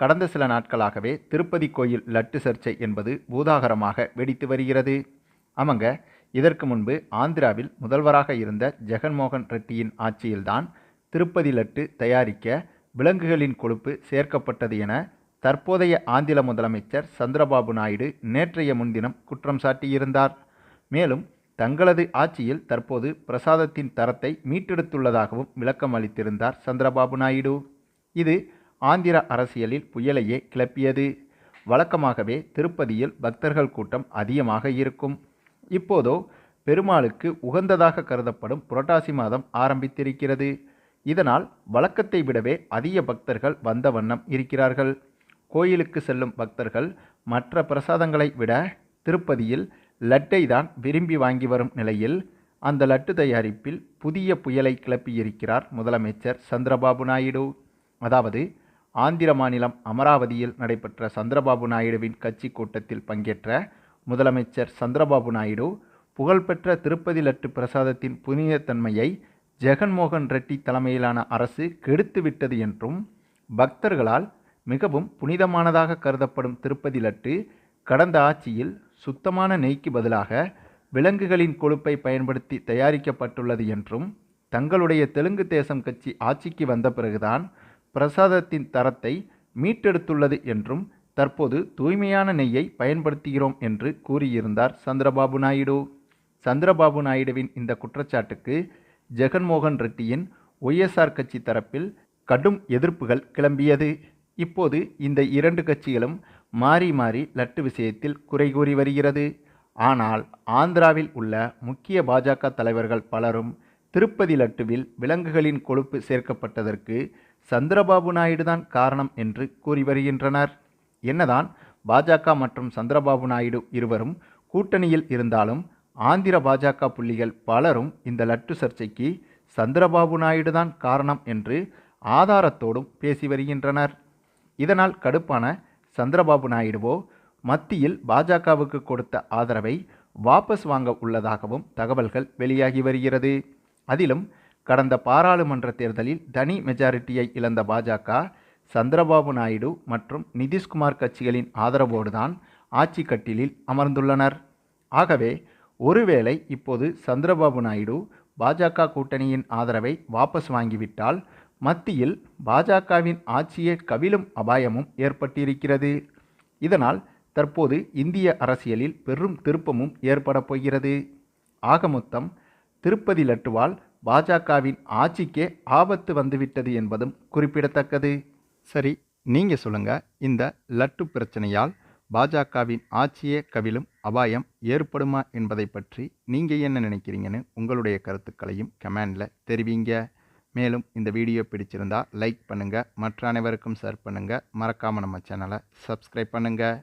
கடந்த சில நாட்களாகவே திருப்பதி கோயில் லட்டு சர்ச்சை என்பது பூதாகரமாக வெடித்து வருகிறது. ஆமாங்க இதற்கு முன்பு ஆந்திராவில் முதல்வராக இருந்த ஜெகன்மோகன் ரெட்டியின் ஆட்சியில்தான் திருப்பதி லட்டு தயாரிக்க விலங்குகளின் கொழுப்பு சேர்க்கப்பட்டது என தற்போதைய ஆந்திர முதலமைச்சர் சந்திரபாபு நாயுடு நேற்றைய முன்தினம் குற்றம் சாட்டியிருந்தார். மேலும் தங்களது ஆட்சியில் தற்போது பிரசாதத்தின் தரத்தை மீட்டெடுத்துள்ளதாகவும் விளக்கம் அளித்திருந்தார் சந்திரபாபு நாயுடு. இது ஆந்திர அரசியலில் புயலையே கிளப்பியது. வழக்கமாகவே திருப்பதியில் பக்தர்கள் கூட்டம் அதிகமாக இருக்கும். இப்போதோ பெருமாளுக்கு உகந்ததாக கருதப்படும் புரட்டாசி மாதம் ஆரம்பித்திருக்கிறது. இதனால் வழக்கத்தை விடவே அதிக பக்தர்கள் வந்த வண்ணம் இருக்கிறார்கள். கோயிலுக்கு செல்லும் பக்தர்கள் மற்ற பிரசாதங்களை விட திருப்பதியில் லட்டை தான் விரும்பி வாங்கி வரும் நிலையில் அந்த லட்டு தயாரிப்பில் புதிய புயலை கிளப்பியிருக்கிறார் முதலமைச்சர் சந்திரபாபு நாயுடு. அதாவது ஆந்திர மாநிலம் அமராவதியில் நடைபெற்ற சந்திரபாபு நாயுடுவின் கட்சி கூட்டத்தில் பங்கேற்ற முதலமைச்சர் சந்திரபாபு நாயுடு புகழ்பெற்ற திருப்பதி லட்டு பிரசாதத்தின் புனிதத்தன்மையை ஜெகன்மோகன் ரெட்டி தலைமையிலான அரசு கெடுத்துவிட்டது என்றும் பக்தர்களால் மிகவும் புனிதமானதாக கருதப்படும் திருப்பதி லட்டு கடந்த ஆட்சியில் சுத்தமான நெய்க்கு பதிலாக விலங்குகளின் கொழுப்பை பயன்படுத்தி தயாரிக்கப்பட்டுள்ளது என்றும் தங்களுடைய தெலுங்கு தேசம் கட்சி ஆட்சிக்கு வந்த பிறகுதான் பிரசாதத்தின் தரத்தை மீட்டெடுத்துள்ளது என்றும் தற்போது தூய்மையான நெய்யை பயன்படுத்துகிறோம் என்று கூறியிருந்தார் சந்திரபாபு நாயுடு. சந்திரபாபு நாயுடுவின் இந்த குற்றச்சாட்டுக்கு ஜெகன்மோகன் ரெட்டியின் ஒய்எஸ்ஆர் கட்சி தரப்பில் கடும் எதிர்ப்புகள் கிளம்பியது. இப்போது இந்த இரண்டு கட்சிகளும் மாறி மாறி லட்டு விஷயத்தில் குறை கூறி வருகிறது. ஆனால் ஆந்திராவில் உள்ள முக்கிய பாஜக தலைவர்கள் பலரும் திருப்பதி லட்டுவில் விலங்குகளின் கொழுப்பு சேர்க்கப்பட்டதற்கு சந்திரபாபு நாயுடு தான் காரணம் என்று கூறி வருகின்றனர். என்னதான் பாஜக மற்றும் சந்திரபாபு நாயுடு இருவரும் கூட்டணியில் இருந்தாலும் ஆந்திர பாஜக புள்ளிகள் பலரும் இந்த லட்டு சர்ச்சைக்கு சந்திரபாபு நாயுடு தான் காரணம் என்று ஆதாரத்தோடும் பேசி வருகின்றனர். இதனால் கடுப்பான சந்திரபாபு நாயுடுவோ மத்தியில் பாஜகவுக்கு கொடுத்த ஆதரவை வாபஸ் வாங்க உள்ளதாகவும் தகவல்கள் வெளியாகி வருகிறது. அதிலும் கடந்த பாராளுமன்ற தேர்தலில் தனி மெஜாரிட்டியை இழந்த பாஜக சந்திரபாபு நாயுடு மற்றும் நிதிஷ்குமார் கட்சிகளின் ஆதரவோடுதான் ஆட்சி கட்டிலில் அமர்ந்துள்ளனர். ஆகவே ஒருவேளை இப்போது சந்திரபாபு நாயுடு பாஜக கூட்டணியின் ஆதரவை வாபஸ் வாங்கிவிட்டால் மத்தியில் பாஜகவின் ஆட்சியை கவிழும் அபாயமும் ஏற்பட்டிருக்கிறது. இதனால் தற்போது இந்திய அரசியலில் பெரும் திருப்பமும் ஏற்பட போகிறது. ஆக மொத்தம் திருப்பதி லட்டுவால் பாஜகவின் ஆட்சிக்கே ஆபத்து வந்துவிட்டது என்பதும் குறிப்பிடத்தக்கது. சரி நீங்கள் சொல்லுங்கள் இந்த லட்டு பிரச்சனையால் பாஜகவின் ஆட்சியே கவிழும் அபாயம் ஏற்படுமா என்பதை பற்றி நீங்கள் என்ன நினைக்கிறீங்கன்னு உங்களுடைய கருத்துக்களையும் கமெண்டில் தெரிவிங்க. மேலும் இந்த வீடியோ பிடிச்சிருந்தா லைக் பண்ணுங்கள் மற்ற அனைவருக்கும் ஷேர் பண்ணுங்கள் மறக்காமல் நம்ம சேனலை சப்ஸ்கிரைப் பண்ணுங்கள்